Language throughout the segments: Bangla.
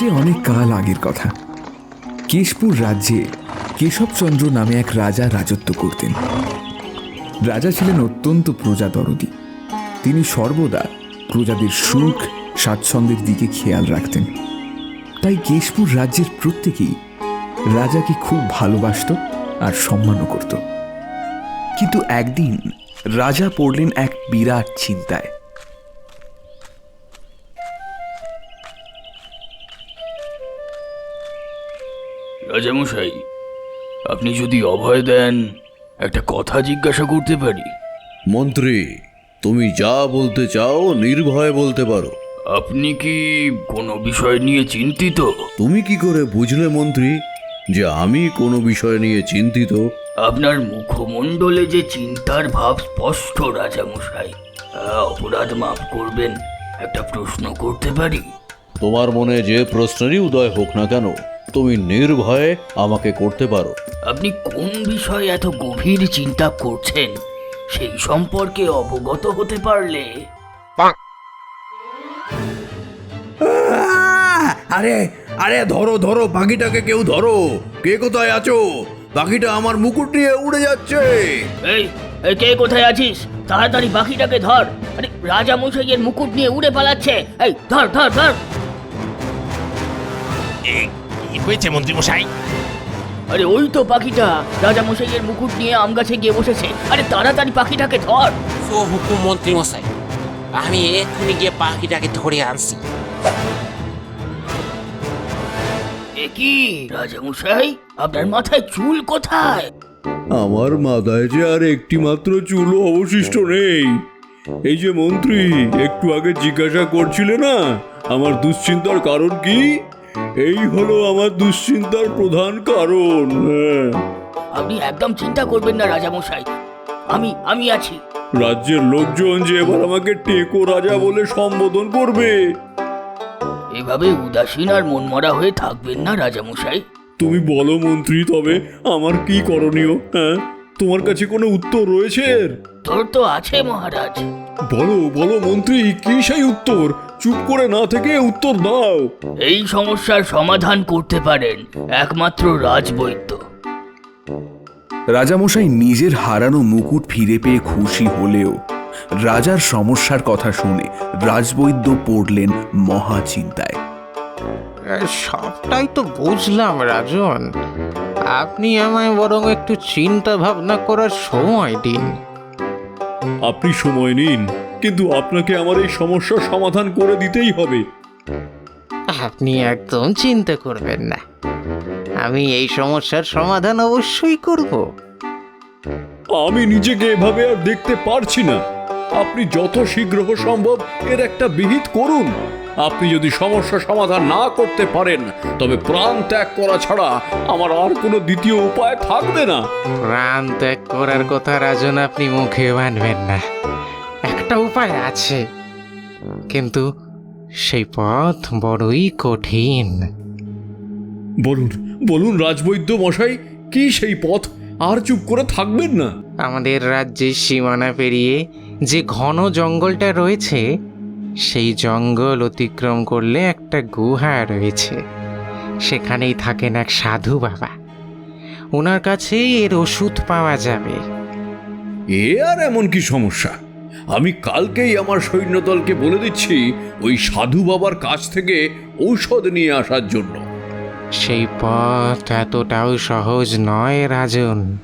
সে অনেক কাল আগের কথা। কেশপুর রাজ্যে কেশবচন্দ্র নামে এক রাজা রাজত্ব করতেন। রাজা ছিলেন অত্যন্ত প্রজাদরদী। তিনি সর্বদা প্রজাদের সুখ, স্বাচ্ছন্দ্যের দিকে খেয়াল রাখতেন। তাই কেশপুর রাজ্যের প্রত্যেকেই রাজাকে খুব ভালোবাসত আর সম্মানও করত। কিন্তু একদিন রাজা পড়লেন এক বিরাট চিন্তায়। রাজামশাই আপনি যদি অভয় দেন একটা কথা জিজ্ঞাসা করতে পারি। মন্ত্রী তুমি যা বলতে চাও নির্ভয়ে বলতে পারো। আপনি কি কোনো বিষয় নিয়ে চিন্তিত? তুমি কি করে বুঝলে মন্ত্রী যে আমি কোনো বিষয় নিয়ে চিন্তিত? আপনার মুখমণ্ডলে যে চিন্তার ভাব স্পষ্ট রাজামশাই অপরাধ মাফ করবেন একটা প্রশ্ন করতে পারি? তোমার মনে যে প্রশ্নেরই উদয় হোক না কেন তুমি নির্ভয়ে আমাকে করতে পারো। আপনি কোন বিষয়ে এত গভীর চিন্তা করছেন? সেই সম্পর্কে অবগত হতে পারলে। আরে আরে ধরো ধরো পাখিটাকে কেউ ধরো। কে কোথায় আছো? পাখিটা আমার মুকুট নিয়ে উড়ে যাচ্ছে। এই এই কে কোথায় আছিস? তাড়াতাড়ি পাখিটাকে ধর। আরে রাজা মশাইয়ের মুকুট নিয়ে উড়ে পালাচ্ছে। এই ধর ধর ধর। কি হয়েছে মন্ত্রী মশাই আরে ওই তো পাখিটা। রাজা মশাইয়ের মুকুট নিয়ে আম গাছে গিয়ে বসেছে। আরে তাড়াতাড়ি পাখিটাকে ধর। সো হুকুম মন্ত্রী মশাই আমি এক্ষুনি গিয়ে পাখিটাকে ধরে আনছি। এ কি রাজা মশাই? আপনার মাথায় চুল কোথায়? আমার মাথায় যে আর একটি মাত্র চুলও অবশিষ্ট নেই। এই যে মন্ত্রী একটু আগে জিজ্ঞাসা করছিলে না? আমার দুশ্চিন্তার কারণ কি? এই হলো আমার দুশ্চিন্তার প্রধান কারণ হ্যাঁ। আপনি একদম চিন্তা করবেন না রাজা মশাই আমি আমি আছি। রাজ্যের লোকজন যে এবার আমাকে টেকো রাজা বলে সম্বোধন করবে। এভাবে উদাসীন আর মনমরা হয়ে থাকবেন না রাজামশাই। তুমি বলো মন্ত্রী তবে আমার কি করণীয় হ্যাঁ? তোমার কাছে কোনো উত্তর রয়েছে? এর? তো আছে মহারাজ। বলো বলো মন্ত্রী কি সেই উত্তর? চুপ করে না থেকে উত্তর দাও। এই সমস্যার সমাধান করতে পারেন একমাত্র রাজবৈদ্য। রাজামশাই নিজের হারানো মুকুট ফিরে পেয়ে খুশি হলেও রাজার সমস্যার কথা শুনে রাজবৈদ্য পড়লেন মহা চিন্তায়। সবটাই তো বুঝলাম রাজন। আপনি আমায় বরং একটু চিন্তা ভাবনা করার সময় দিন। আপনি সময় নিন কিন্তু আপনাকে আমার এই সমস্যার সমাধান করে দিতেই হবে। আপনি একদম চিন্তা করবেন না। আমি এই সমস্যার সমাধান অবশ্যই করব। আমি নিজেকে এভাবে আর দেখতে পারছি না। আপনি যত শীঘ্র সম্ভব এর একটা বিহিত করুন। আপনি যদি সমস্যা সমাধান না করতে পারেন তবে প্রাণ ত্যাগ করা ছাড়া আমার আর কোনো দ্বিতীয় উপায় থাকবে না। প্রাণ ত্যাগ করার কথা রাজন আপনি মুখে মানবেন না। একটা উপায় আছে কিন্তু সেই পথ বড়ই কঠিন। বলুন বলুন রাজবৈদ্য মশাই কি সেই পথ? আর চুপ করে থাকবেন না। আমাদের রাজ্যের সীমানা পেরিয়ে যে ঘন জঙ্গলটা রয়েছে সেই জঙ্গল অতিক্রম করলে একটা গুহা রয়েছে। সেখানেই থাকেন এক সাধু বাবা। ওনার কাছেই এর ওষুধ পাওয়া যাবে। এ আর এমন কি সমস্যা? আমি কালকেই আমার সৈন্যদলকে বলে দিচ্ছি ওই সাধু বাবার কাছ থেকে ঔষধ নিয়ে আসার জন্য। সেই পথ এতটাও সহজ নয় রাজন।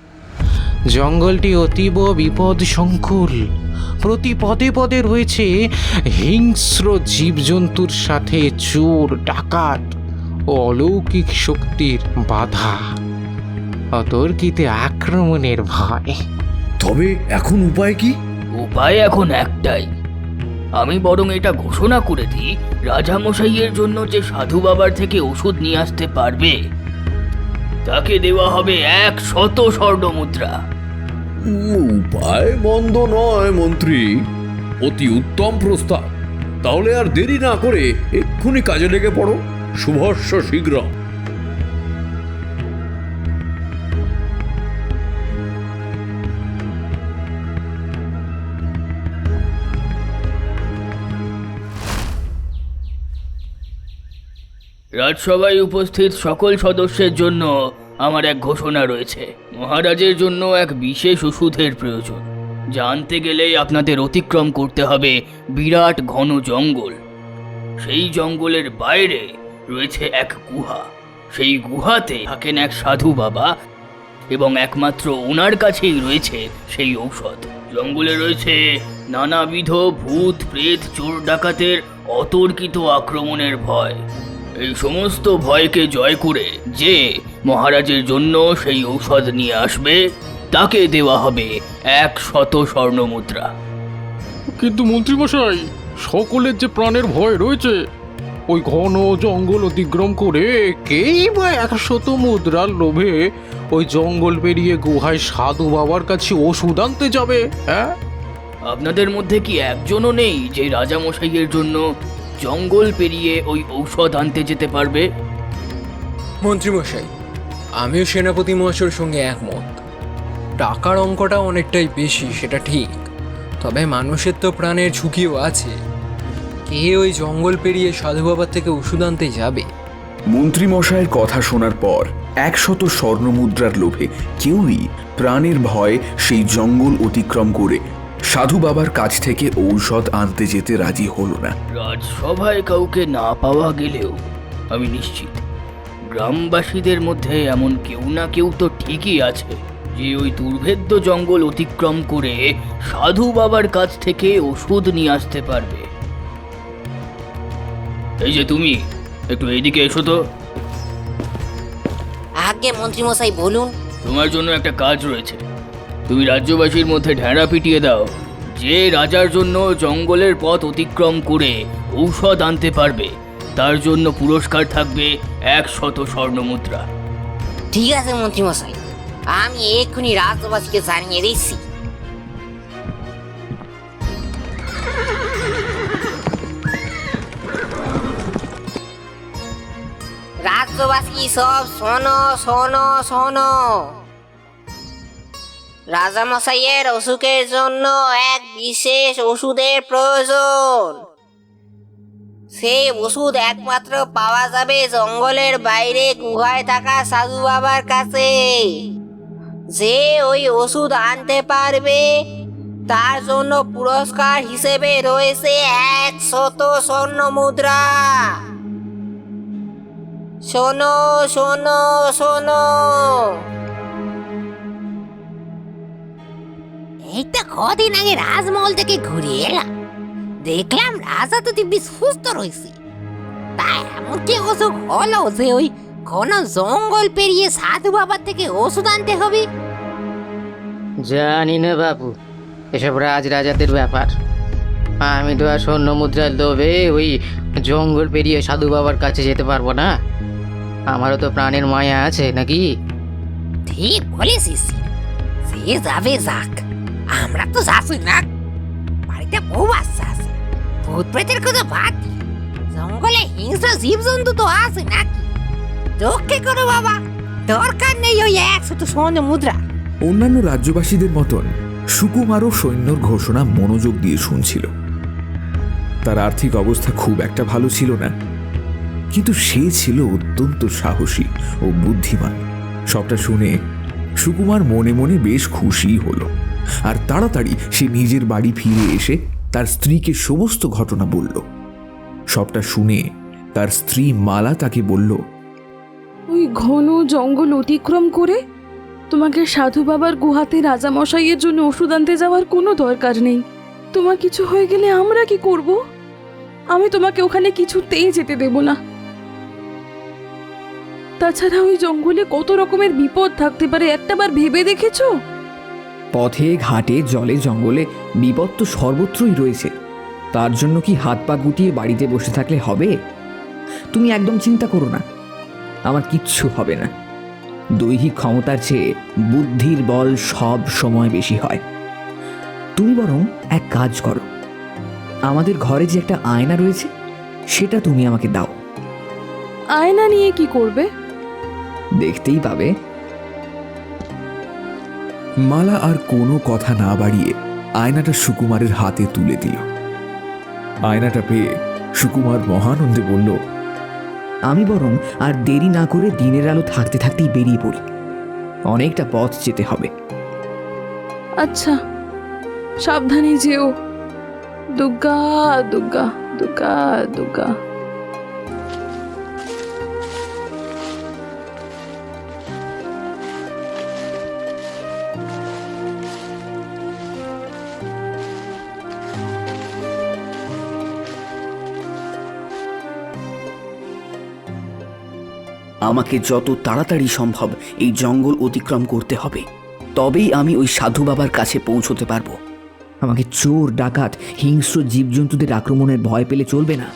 জঙ্গলটি অতীব বিপদ সংকুল প্রতি পদে পদে রয়েছে হিংস্র জীবজন্তুর সাথে চোর ডাকাত ও অলৌকিক শক্তির বাধা। অতর্কিতে আক্রমণের ভয়। তবে এখন উপায় কি? উপায় এখন একটাই। আমি বরং এটা ঘোষণা করে দিই রাজামশাইয়ের জন্য যে সাধু বাবার থেকে ওষুধ নিয়ে আসতে পারবে তাকে দেওয়া হবে এক শত স্বর্ণ মুদ্রা উপায় বন্ধ নয়, মন্ত্রী। অতি উত্তম প্রস্তাব। তাহলে আর দেরি না করে এক্ষুনি কাজে লেগে পড়ো। শুভস্য শীঘ্র। রাজসভায় উপস্থিত সকল সদস্যের জন্য আমার এক ঘোষণা রয়েছে। মহারাজের জন্য এক বিশেষ ওষুধের প্রয়োজন। জানতে গেলেই আপনাদের অতিক্রম করতে হবে বিরাট ঘন জঙ্গল। সেই জঙ্গলের বাইরে রয়েছে এক গুহা। সেই গুহাতে থাকেন এক সাধু বাবা এবং একমাত্র ওনার কাছেই রয়েছে সেই ঔষধ। জঙ্গলে রয়েছে নানাবিধ ভূত, প্রেত, চোর, ডাকাতের অতর্কিত আক্রমণের ভয়। এই সমস্ত ভয়কে জয় করে যে মহারাজের জন্য সেই ঔষধ নিয়ে আসবে তাকে দেওয়া হবে এক শত স্বর্ণ মুদ্রা কিন্তু মন্ত্রীমশাই সকলের যে প্রাণের ভয় রয়েছে ওই ঘন জঙ্গল অতিক্রম করে কেই বা একশত মুদ্রার লোভে ওই জঙ্গল পেরিয়ে গুহায় সাধু বাবার কাছে ওষুধ আনতে যাবে হ্যাঁ? আপনাদের মধ্যে কি একজনও নেই যে রাজামশাইয়ের জন্য জঙ্গল পেরিয়ে ওই ঔষধ আনতে যেতে পারবে? মন্ত্রীমশাই আমিও সেনাপতি মহাশয়ের সঙ্গে একমত। টাকার অঙ্কটা অনেকটাই বেশি সেটা ঠিক। তবে মানুষের তো প্রাণের ঝুঁকিও আছে। কে ওই জঙ্গল পেরিয়ে সাধু বাবার থেকে ওষুধ আনতে যাবে? মন্ত্রীমশাইয়ের কথা শোনার পর একশত স্বর্ণমুদ্রার লোভে কেউই প্রাণের ভয় সেই জঙ্গল অতিক্রম করে সাধু বাবার কাছ থেকে ঔষধ আনতে যেতে রাজি হলো না। রাজসভায় কাউকে না পাওয়া গেলেও আমি নিশ্চিত গ্রামবাসীদের মধ্যে এমন কেউ না কেউ তো ঠিকই আছে যে ওই দুর্ভেদ্য জঙ্গল অতিক্রম করে সাধু বাবার কাছ থেকে ওষুধ নিয়ে আসতে পারবে। এই যে তুমি একটু এইদিকে এসো তো। আগে মন্ত্রীমশাই বলুন। তোমার জন্য একটা কাজ রয়েছে। তুমি রাজ্যবাসীর মধ্যে ঢেঁড়া পিটিয়ে দাও। যে রাজার জন্য জঙ্গলের পথ অতিক্রম করে ঔষধ আনতে পারবে তার জন্য পুরস্কার থাকবে এক শত স্বর্ণ মুদ্রা। ঠিক আছে মন্ত্রীমশাই আমি এক্ষুনি রাজ্যবাসীকে জানিয়ে দিচ্ছি। রাজ্যবাসী সব শোনো শোনো শোনো। রাজামশাইয়ের অসুখের জন্য এক বিশেষ ওষুধের প্রয়োজন। সেই ওষুধ একমাত্র পাওয়া যাবে জঙ্গলের বাইরে গুহায় থাকা সাধু বাবার কাছে। যে ওই ওষুধ আনতে পারবে, তার জন্য পুরস্কার হিসেবে রয়েছে এক শত স্বর্ণ মুদ্রা। শোনো শোনো শোনো। এই তো কদিন আগে রাজমহল থেকে ঘুরে এলাম। দেখলাম রাজা তো দিব্যি সুস্থ রয়েছে। তাই এমন কি অসুখ হলো যে ওই কোন জঙ্গল পেরিয়ে সাধু বাবার থেকে ওষুধ আনতে হবে। জানি না বাবু এসব রাজ রাজাদের ব্যাপার। আমি তো আর স্বর্ণ মুদ্রার লোভে ওই জঙ্গল পেরিয়ে সাধু বাবার কাছে যেতে পারব না। আমারও তো প্রাণের মায়া আছে নাকি? ঠিক বলেছিস। সে যাবে যাক। আমরা তো যাচ্ছি না। বাড়িতে বউ আছে। ভূত প্রেতের কথা বাদ জঙ্গলে হিংস্র জীবজন্তু তো আছে নাকি? রক্ষে করো বাবা, দরকার নেই ওই স্বর্ণ মুদ্রা। অন্যান্য রাজ্যবাসীদের মতন সুকুমারও সৈন্যর ঘোষণা মনোযোগ দিয়ে শুনছিল। তার আর্থিক অবস্থা খুব একটা ভালো ছিল না, কিন্তু সে ছিল অত্যন্ত সাহসী ও বুদ্ধিমান। সবটা শুনে সুকুমার মনে মনে বেশ খুশি হলো, আর তাড়াতাড়ি সে নিজের বাড়ি ফিরে এসে তার স্ত্রীকে সমস্ত ঘটনা বলল। সবটা শুনে তার স্ত্রী মালা তাকে বলল, ওই ঘন জঙ্গল অতিক্রম করে তোমাকে সাধু বাবার গুহাতে রাজামশাইয়ের জন্য ওষুধ আনতে যাওয়ার কোনো দরকার নেই। তোমার কিছু হয়ে গেলে আমরা কি করব? আমি তোমাকে ওখানে কিছুতেই যেতে দেব না। তাছাড়া ওই জঙ্গলে কত রকমের বিপদ থাকতে পারে একটাবার ভেবে দেখেছ? পথে ঘাটে জলে জঙ্গলে বিপদ তো সর্বত্রই রয়েছে। তার জন্য কি হাত পা গুটিয়ে বাড়িতে বসে থাকলে হবে? তুমি একদম চিন্তা করো না। আমার কিচ্ছু হবে না। দৈহিক ক্ষমতার চেয়ে বুদ্ধির বল সব সময় বেশি হয়। তুমি বরং এক কাজ করো। আমাদের ঘরে যে একটা আয়না রয়েছে সেটা তুমি আমাকে দাও। আয়না নিয়ে কি করবে? দেখতেই পাবে মালা আর কোনো কথা না বাড়িয়ে আয়নাটা সুকুমারের হাতে তুলে দিল। আয়নাটা পেয়ে সুকুমার মহানন্দে বলল আমি বরং আর দেরি না করে দিনের আলো থাকতে থাকতেই বেরিয়ে পড়ি। অনেকটা পথ যেতে হবে। আচ্ছা সাবধানে যেও। দুর্গা দুর্গা দুর্গা দুর্গা। আমাকে যত তাড়াতাড়ি সম্ভব এই জঙ্গল অতিক্রম করতে হবে। তবেই আমি ওই সাধু বাবার কাছে পৌঁছতে পারব। আমাকে চোর, ডাকাত, হিংস্র জীবজন্তুদের আক্রমণের ভয় পেলে চলবে না।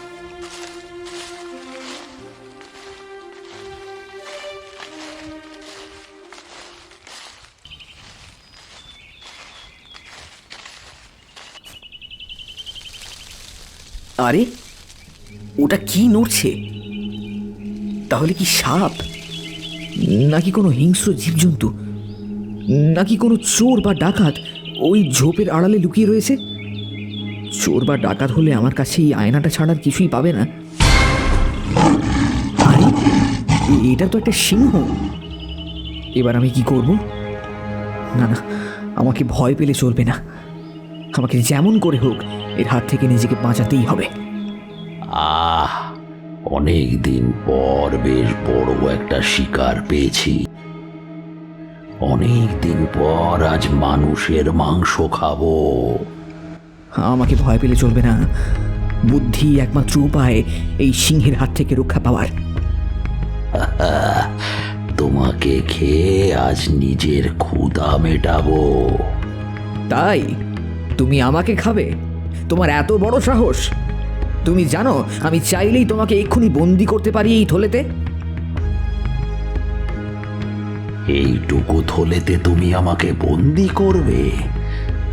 আরে, ওটা কি নড়ছে? তাহলে কি সাপ? নাকি কোনো হিংস্র জীবজন্তু? নাকি কোনো চোর বা ডাকাত ওই ঝোপের আড়ালে লুকিয়ে রয়েছে? চোর বা ডাকাত হলে আমার কাছে এই আয়নাটা ছাড়ার কিছুই পাবে না। আরে, এটা তো একটা সিংহ। এবার আমি কি করব? না না, আমাকে ভয় পেলে চলবে না। আমাকে যেমন করে হোক, এর হাত থেকে নিজেকে বাঁচাতেই হবে। আহ অনেক দিন পর বেশ বড় একটা শিকার পেয়েছি। অনেক দিন পর আজ মানুষের মাংস খাব। আমাকে ভয় পেলে চলবে না। বুদ্ধি একমাত্র উপায় এই সিংহের হাত থেকে রক্ষা পাওয়ার। তোমাকে খেয়ে আজ নিজের ক্ষুধা মেটাবো। তাই? তুমি আমাকে খাবে? তোমার এত বড় সাহস! তুমি জানো আমি চাইলেই তোমাকে এক্ষুনি বন্দি করতে পারি এই থলেতে? এইটুকু থলেতে তুমি আমাকে বন্দি করবে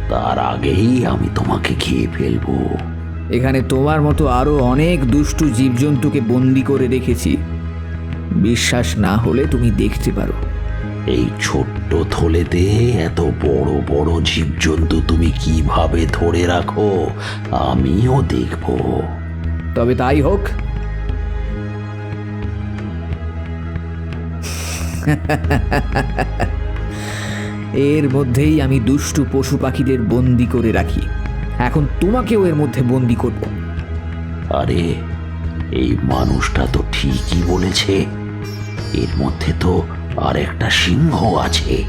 তার আগেই আমি তোমাকে খেয়ে ফেলব। এখানে তোমার মতো আরও অনেক দুষ্টু জীবজন্তুকে বন্দি করে রেখেছি। বিশ্বাস না হলে তুমি দেখতে পারো। এই ছোট্ট থলেতে এত বড় বড় জীবজন্তু তুমি কীভাবে ধরে রাখো আমিও দেখব। তবে তাই হোক। এর মধ্যেই আমি দুষ্টু পশু পাখিদের বন্দি করে রাখি। এখন তোমাকেও এর মধ্যে বন্দি করব। আরে এই মানুষটা তো ঠিকই বলেছে। এর মধ্যে তো আর একটা সিংহ আছে।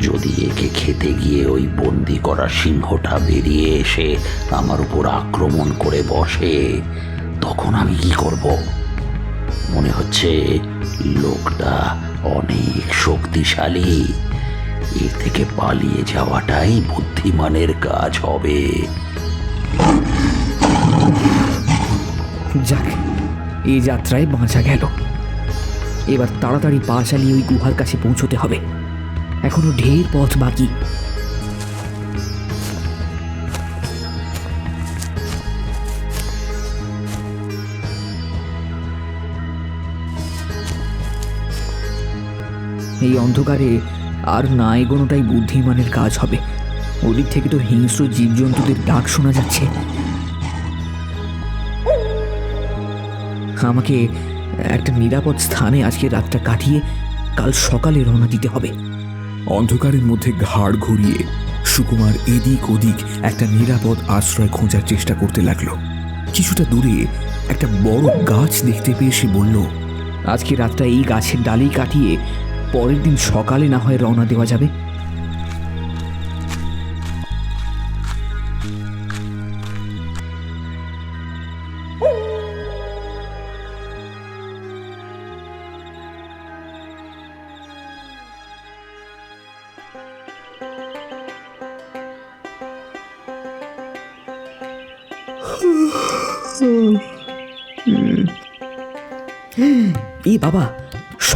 যদি একে খেতে গিয়ে ওই বন্দি করা সিংহটা বেরিয়ে এসে আমার উপর আক্রমণ করে বসে, তখন আমি কি করব? মনে হচ্ছে লোকটা অনেক শক্তিশালী। এর থেকে পালিয়ে যাওয়াটাই বুদ্ধিমানের কাজ হবে। যাক, এই যাত্রায় বাঁচা গেল। এবার তাড়াতাড়ি পা চালিয়ে ওই গুহার কাছে পৌঁছতে হবে। এখনও ঢের পথ বাকি। এই অন্ধকারে আর না এগোনোটাই বুদ্ধিমানের কাজ হবে। ওদিক থেকে তো হিংস্র জীবজন্তুদের ডাক শোনা যাচ্ছে। আমাকে একটা নিরাপদ স্থানে আজকে রাতটা কাটিয়ে কাল সকালে রওনা দিতে হবে। অন্ধকারের মধ্যে ঘাড় ঘুরিয়ে সুকুমার এদিক ওদিক একটা নিরাপদ আশ্রয় খোঁজার চেষ্টা করতে লাগল। কিছুটা দূরে একটা বড় গাছ দেখতে পেয়ে সে বলল আজকে রাতটা এই গাছের ডালেই কাটিয়ে পরের দিন সকালে না হয় রওনা দেওয়া যাবে।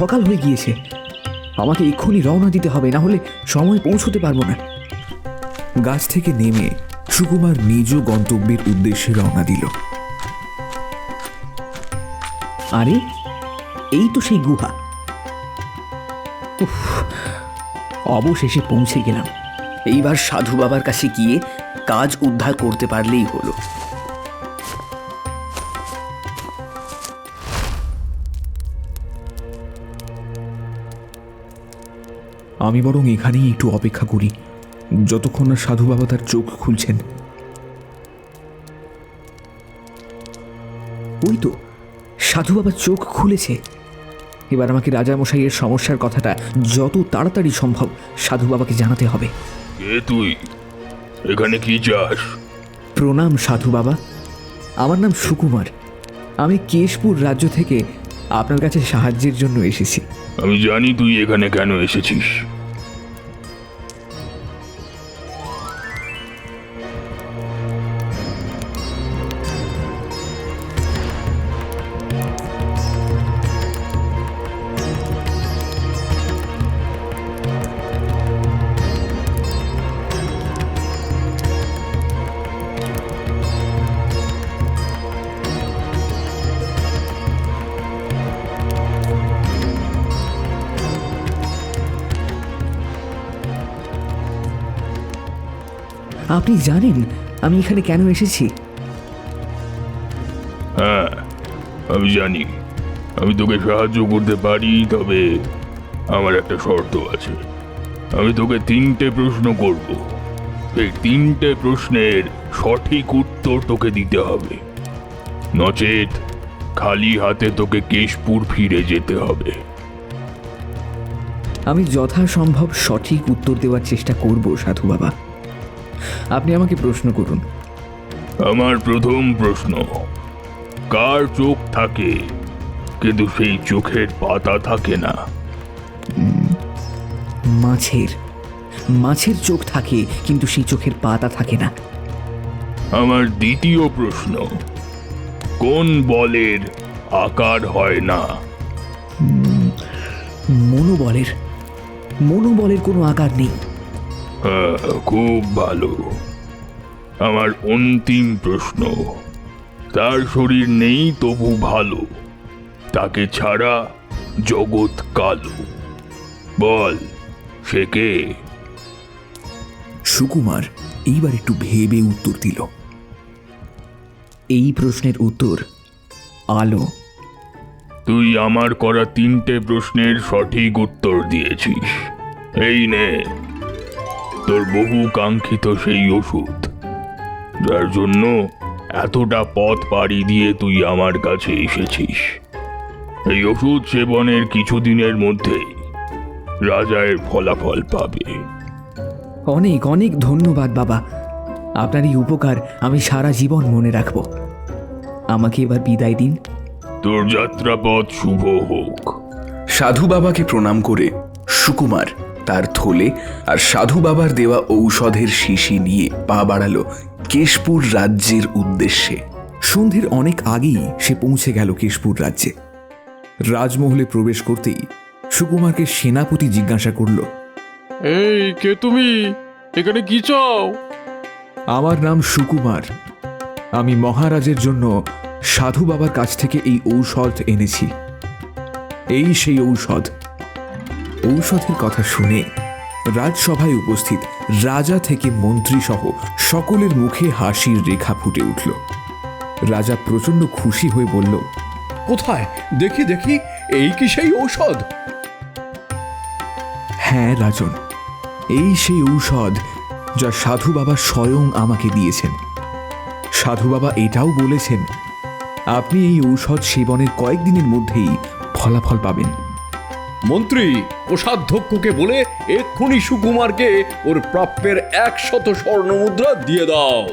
সকাল হয়ে গিয়েছে। আমাকে এক্ষুনি রওনা দিতে হবে, না হলে সময় পৌঁছতে পারব না। গাছ থেকে নেমে সুকুমার নিজ গন্তব্যের উদ্দেশ্যে রওনা দিল। আরে, এই তো সেই গুহা। অবশেষে পৌঁছে গেলাম। এইবার সাধু বাবার কাছে গিয়ে কাজ উদ্ধার করতে পারলেই হলো। আমি বরং এখানেই একটু অপেক্ষা করি যতক্ষণ না সাধু বাবা তার চোখ খুলছেন। ওই তো সাধু বাবার চোখ খুলেছে। এবার আমাকে রাজামশাইয়ের সমস্যার কথাটা যত তাড়াতাড়ি সম্ভব সাধু বাবাকে জানাতে হবে। কে তুই? এখানে কি চাস? প্রণাম সাধু বাবা। আমার নাম সুকুমার। আমি কেশপুর রাজ্য থেকে আপনার কাছে সাহায্যের জন্য এসেছি। আমি জানি তুই এখানে কেন এসেছিস। আপনি জানেন আমি এখানে কেন এসেছি? হ্যাঁ আমি জানি। আমি তোকে সাহায্য করতে পারি তবে আমার একটা শর্ত আছে। আমি তোকে তিনটে প্রশ্ন করব। এই তিনটে প্রশ্নের সঠিক উত্তর তোকে দিতে হবে। নচেত খালি হাতে তোকে কেশপুর ফিরে যেতে হবে। আমি যথাসম্ভব সঠিক উত্তর দেওয়ার চেষ্টা করব সাধু বাবা। আপনি আমাকে প্রশ্ন করুন। আমার প্রথম প্রশ্ন কার চোখ থাকে কিন্তু সেই চোখের পাতা থাকে না? মাছের মাছের চোখ থাকে কিন্তু সেই চোখের পাতা থাকে না। আমার দ্বিতীয় প্রশ্ন কোন বলের আকার হয় না? মনোবলের মনোবলের কোনো আকার নেই। খুব ভালো। আমার অন্তিম প্রশ্ন তার শরীর নেই তবু ভালো তাকে ছাড়া জগৎ কালো। বল সে কে? সুকুমার এইবার একটু ভেবে উত্তর দিল। এই প্রশ্নের উত্তর আলো। তুই আমার করা তিনটে প্রশ্নের সঠিক উত্তর দিয়েছিস। এই নে। তোর বহু কাঙ্ক্ষিত সেই ওষুধ। যার জন্য এতটা পথ পাড়ি দিয়ে তুই আমার কাছে এসেছিস। এই ওষুধ সেবনের কিছুদিনের মধ্যেই রাজা এর ফলাফল পাবে। অনেক অনেক ধন্যবাদ বাবা। আপনার এই উপকার আমি সারা জীবন মনে রাখব। আমাকে এবার বিদায় দিন। তোর যাত্রাপথ শুভ হোক। সাধু বাবাকে প্রণাম করে সুকুমার তার থলে আর সাধু বাবার দেওয়া ঔষধের শিশি নিয়ে পা বাড়ালো কেশপুর রাজ্যের উদ্দেশ্যে। সন্ধ্যের অনেক আগেই সে পৌঁছে গেল কেশপুর রাজ্যে। রাজমহলে প্রবেশ করতেই সুকুমারকে সেনাপতি জিজ্ঞাসা করল এই কে তুমি? এখানে কি চাও? আমার নাম সুকুমার। আমি মহারাজের জন্য সাধু বাবার কাছ থেকে এই ঔষধ এনেছি। এই সেই ঔষধ। ঔষধের কথা শুনে রাজসভায় উপস্থিত রাজা থেকে মন্ত্রী সহ সকলের মুখে হাসির রেখা ফুটে উঠল। রাজা প্রচণ্ড খুশি হয়ে বলল কোথায়? দেখি দেখি এই কি সেই ঔষধ? হ্যাঁ রাজন এই সেই ঔষধ যা সাধু বাবা স্বয়ং আমাকে দিয়েছেন। সাধু বাবা এটাও বলেছেন আপনি এই ঔষধ সেবনের কয়েকদিনের মধ্যেই ফলাফল পাবেন। মন্ত্রী কোষাধ্যক্ষকে বলে এক্ষুনি সুকুমারকে ওর প্রাপ্যের একশত স্বর্ণমুদ্রা দিয়ে দাও।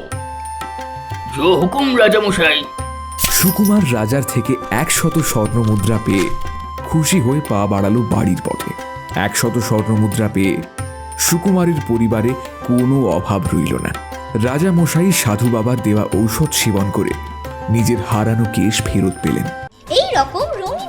জো হুকুম রাজামশাই। সুকুমার রাজার থেকে একশত স্বর্ণমুদ্রা পেয়ে খুশি হয়ে পা বাড়ালো বাড়ির পথে। একশত স্বর্ণমুদ্রা পেয়ে সুকুমারের পরিবারে কোনো অভাব রইল না। রাজা মশাই সাধু বাবার দেওয়া ঔষধ সেবন করে নিজের হারানো কেশ ফেরত পেলেন। এই রকম